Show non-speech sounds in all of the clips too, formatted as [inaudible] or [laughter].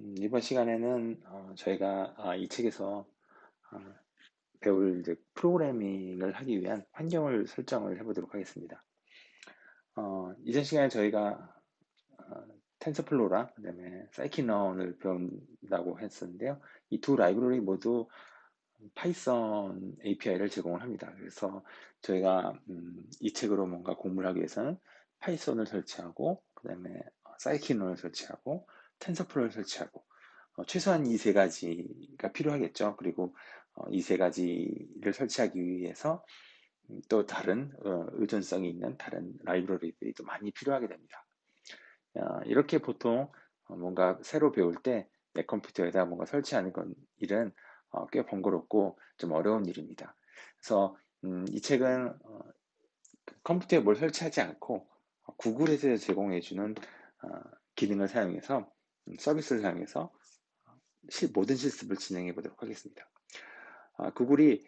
음, 이번 시간에는 어, 저희가 아, 이 책에서 아, 배울 이제 프로그래밍을 하기 위한 환경을 설정을 해보도록 하겠습니다. 어, 이전 시간에 저희가 어, 텐서플로랑 그다음에 사이키넌을 배운다고 했었는데요. 이 두 라이브러리 모두 파이썬 API를 제공을 합니다. 그래서 저희가 음, 이 책으로 뭔가 공부를 하기 위해서는 파이썬을 설치하고 그다음에 사이키논을 설치하고 텐서플로를 설치하고 어, 최소한 이 세 가지가 필요하겠죠. 그리고 어, 이세 가지를 설치하기 위해서 음, 또 다른 어, 의존성이 있는 다른 라이브러리들이 또 많이 필요하게 됩니다. 어, 이렇게 보통 어, 뭔가 새로 배울 때 내 컴퓨터에다 뭔가 설치하는 건 일은 어, 꽤 번거롭고 좀 어려운 일입니다. 그래서 음, 이 책은 컴퓨터에 뭘 설치하지 않고 어, 구글에서 제공해주는 어, 기능을 사용해서 음, 서비스를 사용해서 모든 실습을 진행해 보도록 하겠습니다. 아, 구글이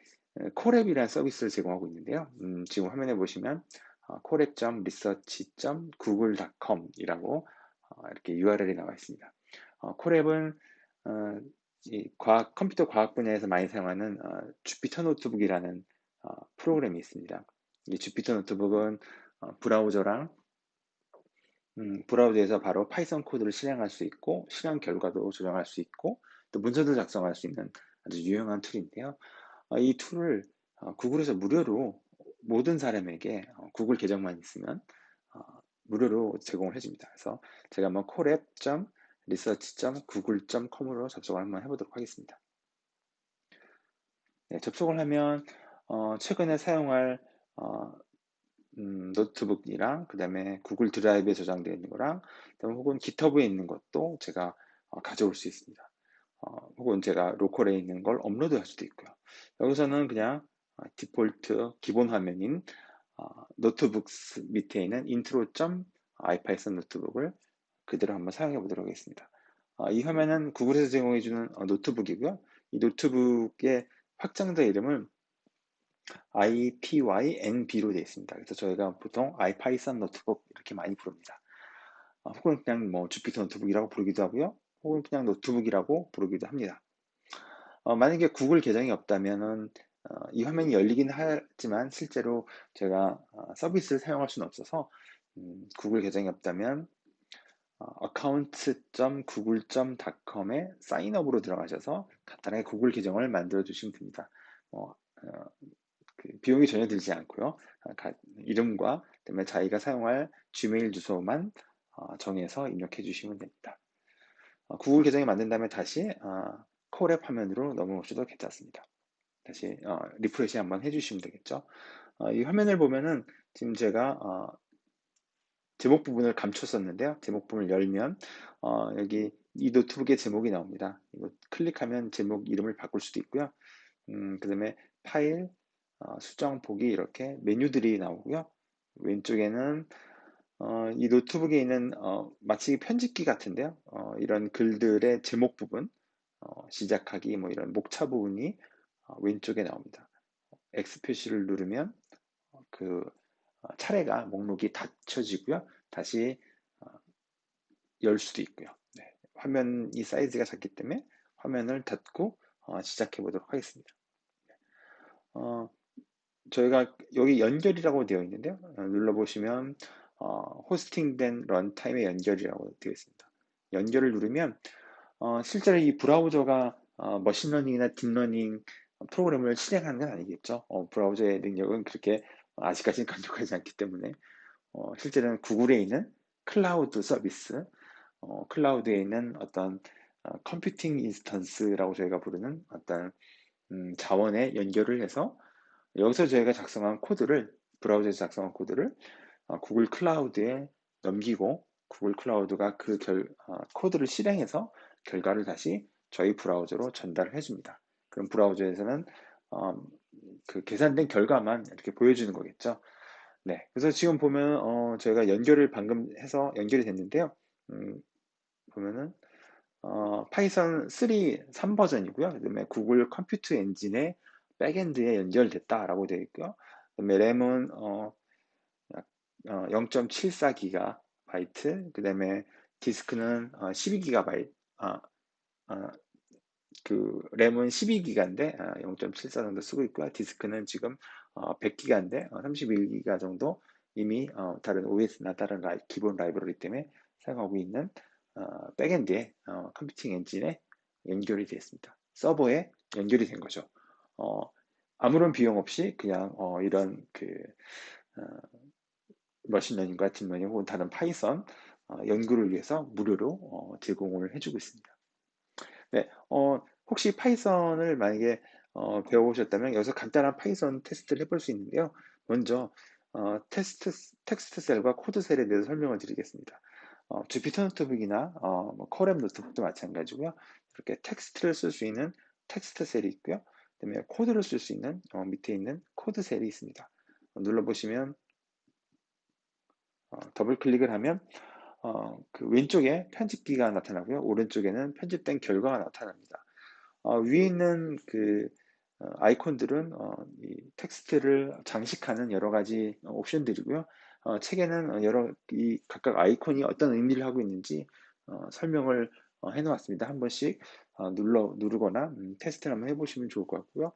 코랩이라는 서비스를 제공하고 있는데요. 음, 지금 화면에 보시면 어, coreap.research.google.com이라고 어, 이렇게 URL이 나와 있습니다. 어, 코랩은 어, 과학, 컴퓨터 과학 분야에서 많이 사용하는 어, 주피터 노트북이라는 어, 프로그램이 있습니다. 이 주피터 노트북은 어, 브라우저랑 음, 브라우저에서 바로 파이썬 코드를 실행할 수 있고 실행 결과도 조정할 수 있고 또 문서도 작성할 수 있는 아주 유용한 툴인데요. 어, 이 툴을 어, 구글에서 무료로 모든 사람에게 어, 구글 계정만 있으면 어, 무료로 제공을 해줍니다. 그래서 제가 한번 콜앱.research.google.com으로 접속을 한번 해보도록 하겠습니다. 네, 접속을 하면 어, 최근에 사용할 어, 음, 노트북이랑 그 다음에 구글 드라이브에 저장되어 있는 거랑 그다음에 혹은 기터브에 있는 것도 제가 어, 가져올 수 있습니다. 어, 혹은 제가 로컬에 있는 걸 업로드 할 수도 있고요. 여기서는 그냥 어, 디폴트 기본 화면인 어, 노트북 밑에 있는 intro.ipython 노트북을 그대로 한번 사용해 보도록 하겠습니다. 어, 이 화면은 구글에서 제공해 주는 어, 노트북이고요. 이 노트북의 확장자 이름을 IPYNB로 되어 있습니다. 그래서 저희가 보통 IPython 노트북 이렇게 많이 부릅니다. 어, 혹은 그냥 뭐 주피터 노트북이라고 부르기도 하고요. 혹은 그냥 노트북이라고 부르기도 합니다. 어, 만약에 구글 계정이 없다면은 어, 이 화면이 열리긴 하지만 실제로 제가 어, 서비스를 사용할 수는 없어서 음, 구글 계정이 없다면 account.google.com에 사인업으로 들어가셔서 간단하게 구글 계정을 만들어 주시면 됩니다. 뭐, 그 비용이 전혀 들지 않고요. 이름과 그다음에 자기가 사용할 지메일 주소만 정해서 입력해 주시면 됩니다. 어, 구글 계정을 만든 다음에 다시 어, 콜앱 화면으로 넘어오셔도 괜찮습니다. 다시 어, 리프레시 한번 해주시면 되겠죠. 어, 이 화면을 보면은 지금 제가 어, 제목 부분을 감췄었는데요. 제목 부분을 열면 어, 여기 이 노트북의 제목이 나옵니다. 이거 클릭하면 제목 이름을 바꿀 수도 있고요. 음, 그 다음에 파일, 수정, 보기 이렇게 메뉴들이 나오고요. 왼쪽에는 어, 이 노트북에 있는 어, 마치 편집기 같은데요. 어, 이런 글들의 제목 부분, 어, 시작하기, 뭐 이런 목차 부분이 어, 왼쪽에 나옵니다. X 표시를 누르면 어, 그 차례가 목록이 닫혀지고요. 다시 열 수도 있고요. 네. 화면이 사이즈가 작기 때문에 화면을 닫고 시작해 보도록 하겠습니다. 어, 저희가 여기 연결이라고 되어 있는데요. 눌러보시면 어, 호스팅된 런타임의 연결이라고 되어 있습니다. 연결을 누르면 어, 실제로 이 브라우저가 어, 머신러닝이나 딥러닝 프로그램을 실행하는 건 아니겠죠. 어, 브라우저의 능력은 그렇게 아직까지는 [laughs] 강력하지 않기 때문에 어, 실제로는 구글에 있는 클라우드 서비스, 어, 클라우드에 있는 어떤 어, 컴퓨팅 인스턴스라고 저희가 부르는 어떤 음, 자원에 연결을 해서 여기서 저희가 작성한 코드를 브라우저에서 작성한 코드를 어, 구글 클라우드에 넘기고 구글 클라우드가 그 결, 어, 코드를 실행해서 결과를 다시 저희 브라우저로 전달을 해줍니다. 그럼 브라우저에서는 어, 그 계산된 결과만 이렇게 보여주는 거겠죠. 네, 그래서 지금 보면 어, 저희가 연결을 방금 해서 연결이 됐는데요. 음, 보면은 어, 파이썬 3 3버전이고요. 그다음에 구글 컴퓨터 엔진의 백엔드에 연결됐다라고 되어 있고요. 그다음에 램은 어, 0.74기가 바이트, 그 다음에 디스크는 12기가 바이트, 아, 어, 그 램은 12기가인데 0.74 정도 쓰고 있고요. 디스크는 지금 100기가인데 31기가 정도 이미 다른 OS나 다른 라이, 기본 라이브러리 때문에 사용하고 있는 백엔드의 컴퓨팅 엔진에 연결이 되었습니다. 서버에 연결이 된 거죠. 아무런 비용 없이 그냥 이런 그 머신러닝과 딥러닝 혹은 다른 파이썬 연구를 위해서 무료로 제공을 해주고 있습니다. 네, 어, 혹시 파이썬을 만약에 어, 배워보셨다면 여기서 간단한 파이썬 테스트를 해볼 수 있는데요. 먼저 어, 테스트, 텍스트 셀과 코드 셀에 대해서 설명을 드리겠습니다. 어, 주피터 노트북이나 어, 뭐 커렘 노트북도 마찬가지고요. 이렇게 텍스트를 쓸 수 있는 텍스트 셀이 있고요. 그다음에 코드를 쓸 수 있는 어, 밑에 있는 코드 셀이 있습니다. 눌러보시면 어, 더블 클릭을 하면 어, 그 왼쪽에 편집기가 나타나고요. 오른쪽에는 편집된 결과가 나타납니다. 어, 위에 있는 그 어, 아이콘들은 어, 이 텍스트를 장식하는 여러 가지 옵션들이고요. 어, 책에는 여러 이 각각 아이콘이 어떤 의미를 하고 있는지 설명을 해놓았습니다. 한 번씩 눌러 누르거나 음, 테스트를 한번 해보시면 좋을 것 같고요.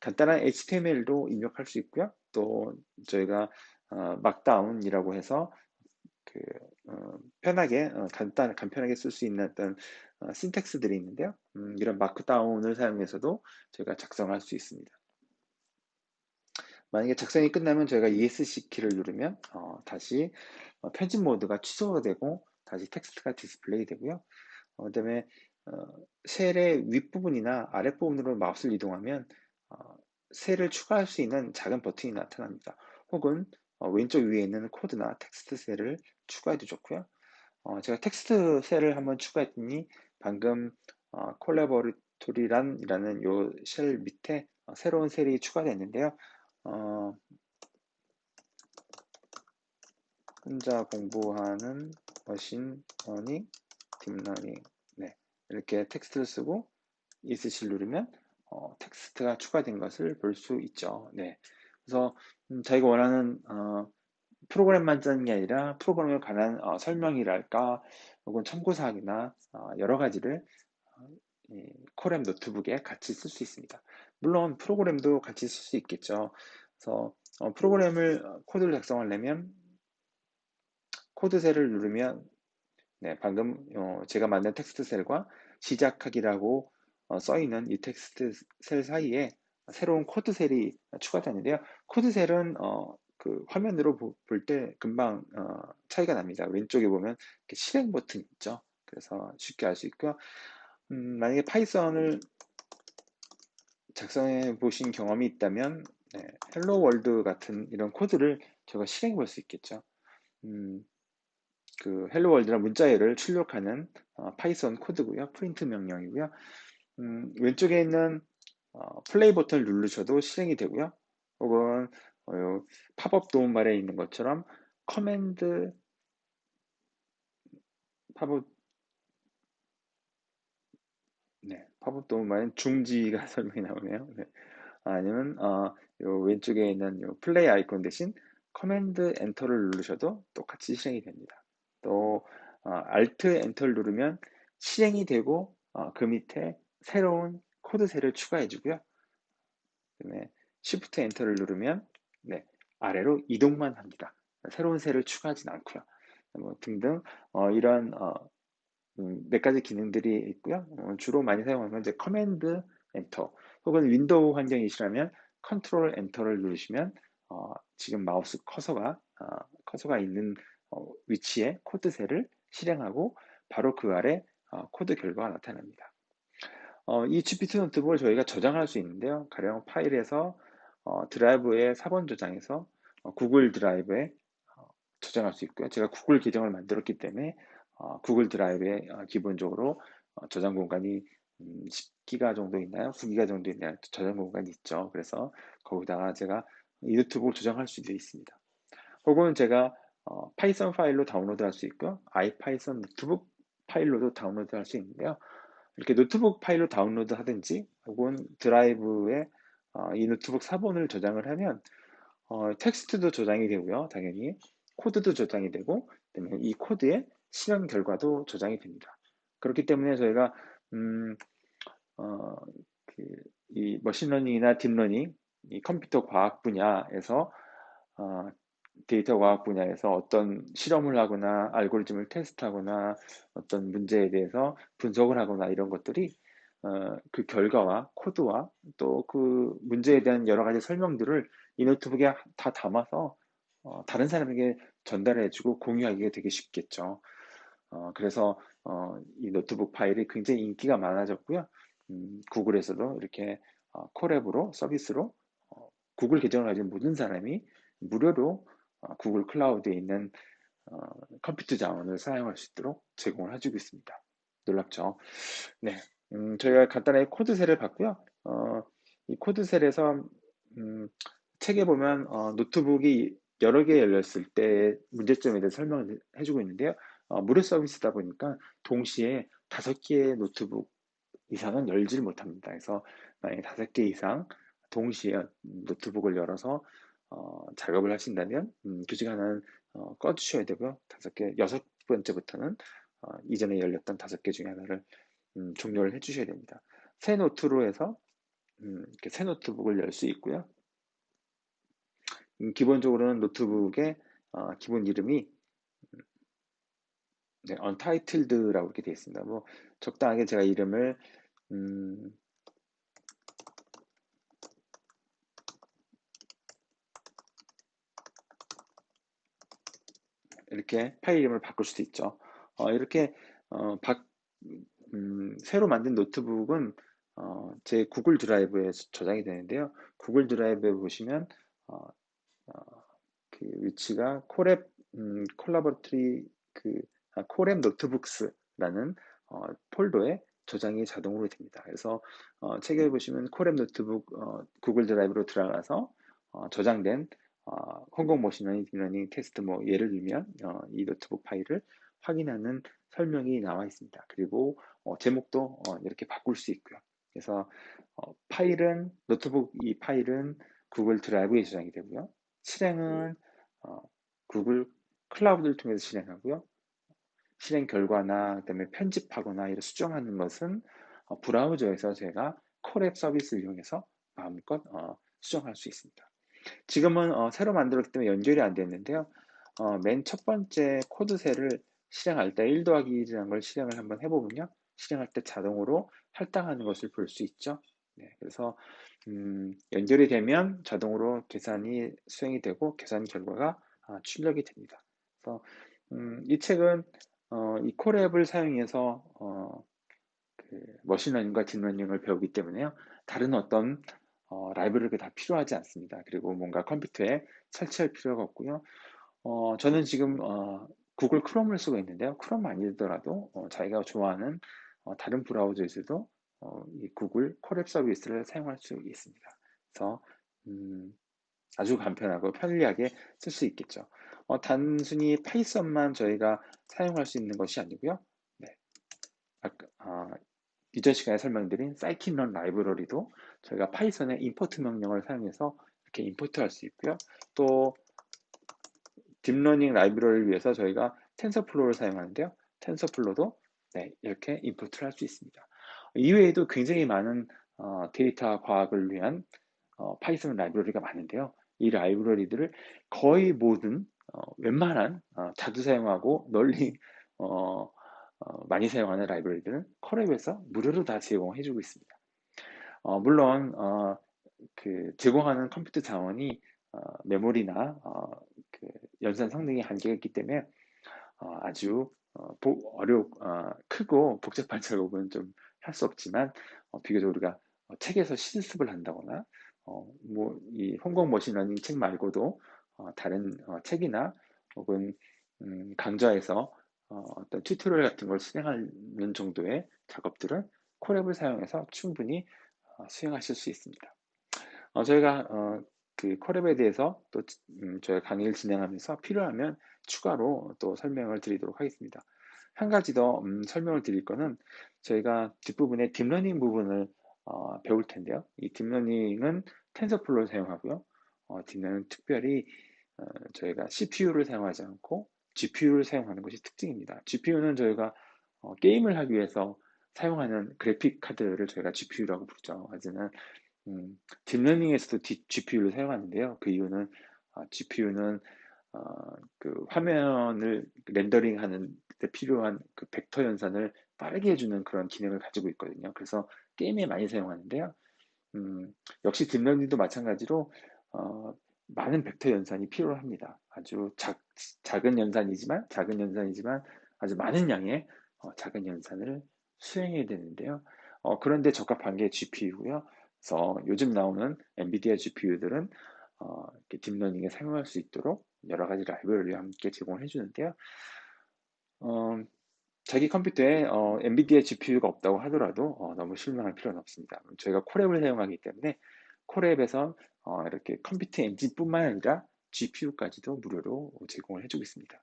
간단한 HTML도 입력할 수 있고요. 또 저희가 막다운이라고 해서 그 어, 편하게 어, 간단 간편하게 쓸 수 있는 어떤 어, 신텍스들이 있는데요. 음, 이런 마크다운을 사용해서도 저희가 작성할 수 있습니다. 만약에 작성이 끝나면 저희가 ESC 키를 누르면 어, 다시 어, 편집 모드가 취소가 되고 다시 텍스트가 디스플레이 되고요. 어, 그다음에 셀의 윗부분이나 아랫부분으로 마우스를 이동하면 셀을 추가할 수 있는 작은 버튼이 나타납니다. 혹은 왼쪽 위에 있는 코드나 텍스트 셀을 추가해도 좋고요. 어, 제가 텍스트 셀을 한번 추가했더니 방금 어, 콜라보리토리란 이라는 요 셀 밑에 어, 새로운 셀이 추가됐는데요. 어, 혼자 공부하는 머신 러닝, 딥러닝 네, 이렇게 텍스트를 쓰고 ESC 누르면 어, 텍스트가 추가된 것을 볼 수 있죠. 네, 그래서 음, 자기가 원하는 어, 프로그램만 짜는 게 아니라 프로그램에 관한 어, 설명이랄까 혹은 참고사항이나 어, 여러 가지를 어, 코램 노트북에 같이 쓸 수 있습니다. 물론 프로그램도 같이 쓸 수 있겠죠. 그래서 어, 프로그램을 어, 코드를 작성하려면 코드 셀을 누르면 네, 방금 어, 제가 만든 텍스트 셀과 시작하기라고 써 있는 이 텍스트 셀 사이에 새로운 코드 셀이 추가되는데요. 코드 셀은 그 화면으로 볼 때 금방 어, 차이가 납니다. 왼쪽에 보면 실행 버튼 있죠. 그래서 쉽게 알 수 있고요. 음, 만약에 파이썬을 작성해 보신 경험이 있다면 네, 헬로 월드 같은 이런 코드를 제가 실행해 볼 수 있겠죠. 음, 그 헬로 월드란 문자열을 출력하는 어, 파이썬 코드고요. 프린트 명령이고요. 음, 왼쪽에 있는 어, 플레이 버튼을 누르셔도 실행이 되고요. 혹은 어, 팝업 도움말에 있는 것처럼 커맨드 팝업 네, 팝업 도움말은 중지가 [laughs] 설명이 나오네요. 네. 아니면 어, 요 왼쪽에 있는 요 플레이 아이콘 대신 커맨드 엔터를 누르셔도 똑같이 실행이 됩니다. 또 어, 알트 엔터를 누르면 실행이 되고 어, 그 밑에 새로운 코드 셀을 추가해 주고요. 그다음에 Shift 엔터를 누르면 네, 아래로 이동만 합니다. 새로운 셀을 추가하진 않고요. 뭐 등등 어, 이런 어, 음, 몇 가지 기능들이 있고요. 어, 주로 많이 사용하는 건 이제 커맨드 엔터 혹은 윈도우 환경이시라면 컨트롤 엔터를 누르시면 어, 지금 마우스 커서가 어, 커서가 있는 어, 위치에 코드 셀을 실행하고 바로 그 아래 어, 코드 결과가 나타납니다. 어, 이 GPT 노트북을 저희가 저장할 수 있는데요. 가령 파일에서 어, 드라이브에 4번 저장해서 어, 구글 드라이브에 어, 저장할 수 있고요. 제가 구글 계정을 만들었기 때문에 어, 구글 드라이브에 어, 기본적으로 어, 저장 공간이 음, 10기가 정도 있나요? 9기가 정도 있나요? 저장 공간이 있죠. 그래서 거기다가 제가 유튜브를 저장할 수도 있습니다. 혹은 제가 어, 파이썬 파일로 다운로드 할 수 있고요. 아이파이썬 노트북 파일로도 다운로드 할 수 있는데요. 이렇게 노트북 파일로 다운로드 하든지 혹은 드라이브에 어, 이 노트북 4번을 저장을 하면 어, 텍스트도 저장이 되고요. 당연히 코드도 저장이 되고 이 코드의 실행 결과도 저장이 됩니다. 그렇기 때문에 저희가 음, 어, 그, 이 머신러닝이나 딥러닝, 이 컴퓨터 과학 분야에서 어, 데이터 과학 분야에서 어떤 실험을 하거나 알고리즘을 테스트하거나 어떤 문제에 대해서 분석을 하거나 이런 것들이 어, 그 결과와 코드와 또 그 문제에 대한 여러 가지 설명들을 이 노트북에 다 담아서 어, 다른 사람에게 전달해주고 공유하기가 되게 쉽겠죠. 어, 그래서 어, 이 노트북 파일이 굉장히 인기가 많아졌고요. 음, 구글에서도 이렇게 어, 콜앱으로 서비스로 어, 구글 계정을 가진 모든 사람이 무료로 어, 구글 클라우드에 있는 어, 컴퓨터 자원을 사용할 수 있도록 제공을 해주고 있습니다. 놀랍죠? 네, 음, 저희가 간단하게 코드셀을 봤고요. 어, 이 코드셀에서 음, 책에 보면 어, 노트북이 여러 개 열렸을 때 문제점에 대해 설명을 해주고 있는데요. 어, 무료 서비스다 보니까 동시에 다섯 개의 노트북 이상은 열지를 못합니다. 그래서 만약에 다섯 개 이상 동시에 노트북을 열어서 어, 작업을 하신다면 음, 그 시간은 어, 꺼주셔야 되고요. 다섯 개, 여섯 번째부터는 어, 이전에 열렸던 다섯 개 중에 하나를 음, 종료를 해주셔야 됩니다. 새 노트로 해서 음, 이렇게 새 노트북을 열 수 있고요. 음, 기본적으로는 노트북의 어, 기본 이름이 음, 네, untitled라고 이렇게 되어 있습니다. 뭐 적당하게 제가 이름을 음, 이렇게 파일 이름을 바꿀 수도 있죠. 어, 이렇게 어, 바, 음, 새로 만든 노트북은 어, 제 구글 드라이브에 저장이 되는데요. 구글 드라이브에 보시면 어, 어, 그 위치가 콜앱 음, 콜라보레터리 그 아, 콜앱 노트북스라는 어, 폴더에 저장이 자동으로 됩니다. 그래서 어, 책에 보시면 콜앱 노트북 어, 구글 드라이브로 들어가서 어, 저장된 어, 홍콩 머신러닝, 딥러닝 테스트 뭐 예를 들면 어, 이 노트북 파일을 확인하는 설명이 나와 있습니다. 그리고 어, 제목도 어, 이렇게 바꿀 수 있고요. 그래서 어, 파일은 노트북 이 파일은 구글 드라이브에 저장이 되고요. 실행은 어, 구글 클라우드를 통해서 실행하고요. 실행 결과나 그다음에 편집하거나 이런 수정하는 것은 어, 브라우저에서 제가 콜앱 서비스를 이용해서 마음껏 어, 수정할 수 있습니다. 지금은 어, 새로 만들었기 때문에 연결이 안 됐는데요. 어, 맨 첫 번째 코드셀을 실행할 때 1 더하기 1이라는 걸 실행을 한번 해보면요. 실행할 때 자동으로 할당하는 것을 볼 수 있죠. 네, 그래서 음, 연결이 되면 자동으로 계산이 수행이 되고 계산 결과가 아, 출력이 됩니다. 그래서 음, 이 책은 어, 이 콜앱을 사용해서 어, 그 머신러닝과 딥러닝을 배우기 때문에요. 다른 어떤 어, 라이브러리가 다 필요하지 않습니다. 그리고 뭔가 컴퓨터에 설치할 필요가 없고요. 어, 저는 지금 어, 구글 크롬을 쓰고 있는데요. 크롬 아니더라도 어, 자기가 좋아하는 어, 다른 브라우저에서도 어, 이 구글 콜앱 서비스를 사용할 수 있습니다. 그래서 음, 아주 간편하고 편리하게 쓸 수 있겠죠. 어, 단순히 파이썬만 저희가 사용할 수 있는 것이 아니고요. 어, 이전 시간에 설명드린 사이킨런 라이브러리도 저희가 파이썬의 임포트 명령을 사용해서 이렇게 임포트 할 수 있고요. 또 딥러닝 라이브러리를 위해서 저희가 텐서플로우를 사용하는데요. 텐서플로우도 네, 이렇게 임포트를 할 수 있습니다. 이외에도 굉장히 많은 어, 데이터 과학을 위한 어, 파이썬 라이브러리가 많은데요. 이 라이브러리들을 거의 모든 어, 웬만한 어, 자주 사용하고 널리 어, 어, 많이 사용하는 라이브러리들은 컬랩에서 무료로 다 제공해주고 있습니다. 어, 물론 어, 그 제공하는 컴퓨터 자원이 어, 메모리나 어, 그 연산 성능이 한계가 있기 때문에 어, 아주 어, 어려 어, 크고 복잡한 작업은 좀 할 수 없지만 어, 비교적 우리가 어, 책에서 실습을 한다거나 어, 뭐이 홍콩 머신러닝 책 말고도 어, 다른 어, 책이나 혹은 음, 강좌에서 어, 어떤 튜토리얼 같은 걸 수행하는 정도의 작업들은 콜앱을 사용해서 충분히 어, 수행하실 수 있습니다. 어, 저희가 어, 그 콜앱에 대해서 또 음, 저희 강의를 진행하면서 필요하면 추가로 또 설명을 드리도록 하겠습니다. 한 가지 더 음, 설명을 드릴 거는 저희가 뒷부분에 딥러닝 부분을 어, 배울 텐데요. 이 딥러닝은 텐서플로를 사용하고요. 어, 딥러닝은 특별히 어, 저희가 CPU를 사용하지 않고 GPU를 사용하는 것이 특징입니다. GPU는 저희가 어, 게임을 하기 위해서 사용하는 그래픽 카드를 저희가 GPU라고 부르죠. 하지만 음, 딥러닝에서도 GPU를 사용하는데요. 그 이유는 어, GPU는 어, 그 화면을 렌더링하는 데 필요한 그 벡터 연산을 빠르게 해주는 그런 기능을 가지고 있거든요. 그래서 게임에 많이 사용하는데요. 음, 역시 딥러닝도 마찬가지로 어, 많은 벡터 연산이 필요합니다. 아주 작, 작은 연산이지만 작은 연산이지만 아주 많은 양의 어, 작은 연산을 수행해야 되는데요. 어, 그런데 적합한 게 GPU고요. 그래서 요즘 나오는 엔비디아 GPU들은 어, 딥러닝에 사용할 수 있도록 여러 가지 라이브러리와 함께 제공해 주는데요. 어, 자기 컴퓨터에 어, 엔비디아 GPU가 없다고 하더라도 어, 너무 실망할 필요는 없습니다. 저희가 콜랩을 사용하기 때문에 콜랩에서 어, 이렇게 컴퓨터 엔진뿐만 아니라 GPU까지도 무료로 제공을 해주고 있습니다.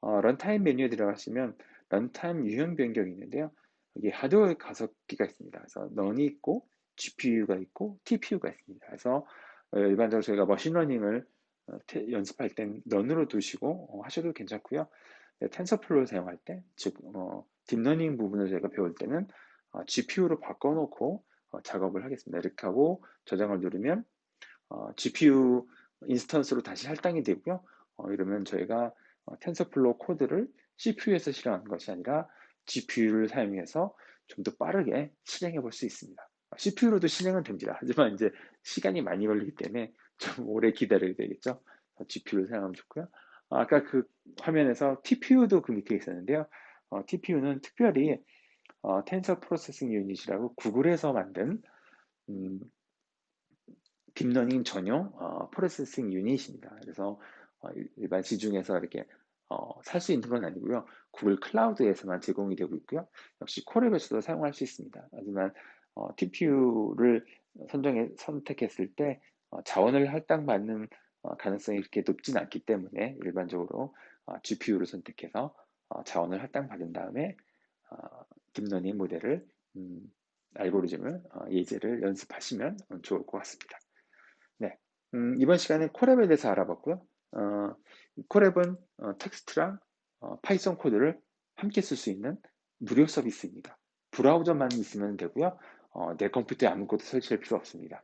어, 런타임 메뉴에 들어가시면 런타임 유형 변경이 있는데요. 여기 하드웨어 가속 기가 있습니다. 그래서 넌이 있고 GPU가 있고 TPU가 있습니다. 그래서 어, 일반적으로 저희가 머신러닝을 어, 연습할 땐 넌으로 두시고 어, 하셔도 괜찮고요. 네, 텐서플로우를 사용할 때, 즉 어, 딥러닝 부분을 저희가 배울 때는 어, GPU로 바꿔놓고 어, 작업을 하겠습니다. 이렇게 하고 저장을 누르면 GPU 인스턴스로 다시 할당이 되고요. 이러면 저희가 텐서플로우 코드를 CPU에서 실행하는 것이 아니라 GPU를 사용해서 좀 더 빠르게 실행해 볼 수 있습니다. CPU로도 실행은 됩니다. 하지만 이제 시간이 많이 걸리기 때문에 좀 오래 기다려야 되겠죠. GPU를 사용하면 좋고요. 아까 그 화면에서 TPU도 그 밑에 있었는데요. 어, TPU는 특별히 어, 텐서 프로세싱 유닛이라고 구글에서 만든 음, 딥러닝 전용 어, 프로세싱 유닛입니다. 그래서 어, 일반 시중에서 이렇게 어, 살 수 있는 건 아니고요. 구글 클라우드에서만 제공이 되고 있고요. 역시 콜랩에서도 사용할 수 있습니다. 하지만 어, TPU를 선정해 선택했을 때 어, 자원을 할당받는 어, 가능성이 그렇게 높진 않기 때문에 일반적으로 어, GPU를 선택해서 어, 자원을 할당받은 다음에 딥러닝 모델을 음, 알고리즘을 예제를 연습하시면 좋을 것 같습니다. 네, 음, 이번 시간에 콜랩에 대해서 알아봤고요. 어, 콜랩은 어, 텍스트랑 어, 파이썬 코드를 함께 쓸 수 있는 무료 서비스입니다. 브라우저만 있으면 되고요. 어, 내 컴퓨터에 아무것도 설치할 필요 없습니다.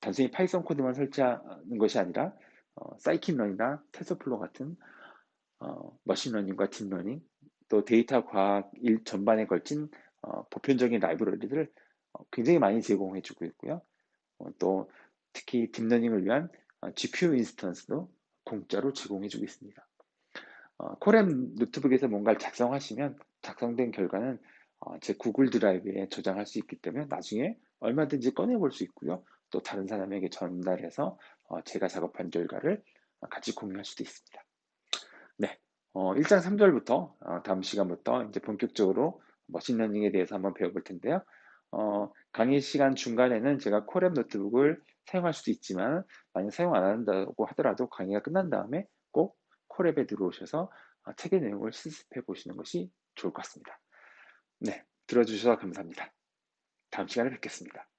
단순히 파이썬 코드만 설치하는 것이 아니라 어, 사이킨런이나 테서플로 같은 어, 머신러닝과 딥러닝 또 데이터 과학 일 전반에 걸친 어, 보편적인 라이브러리들을 어, 굉장히 많이 제공해주고 있고요. 어, 또 특히 딥러닝을 위한 어, GPU 인스턴스도 공짜로 제공해주고 있습니다. 코렘 노트북에서 뭔가를 작성하시면 작성된 결과는 제 구글 드라이브에 저장할 수 있기 때문에 나중에 얼마든지 꺼내볼 수 있고요. 또 다른 사람에게 전달해서 어, 제가 작업한 결과를 같이 공유할 수도 있습니다. 네, 어, 1장 3절부터 어, 다음 시간부터 이제 본격적으로 머신러닝에 대해서 한번 배워볼 텐데요. 어, 강의 시간 중간에는 제가 콜랩 노트북을 사용할 수도 있지만 만약 사용 안 한다고 하더라도 강의가 끝난 다음에 꼭 콜랩에 들어오셔서 어, 책의 내용을 실습해 보시는 것이 좋을 것 같습니다. 네, 들어주셔서 감사합니다. 다음 시간에 뵙겠습니다.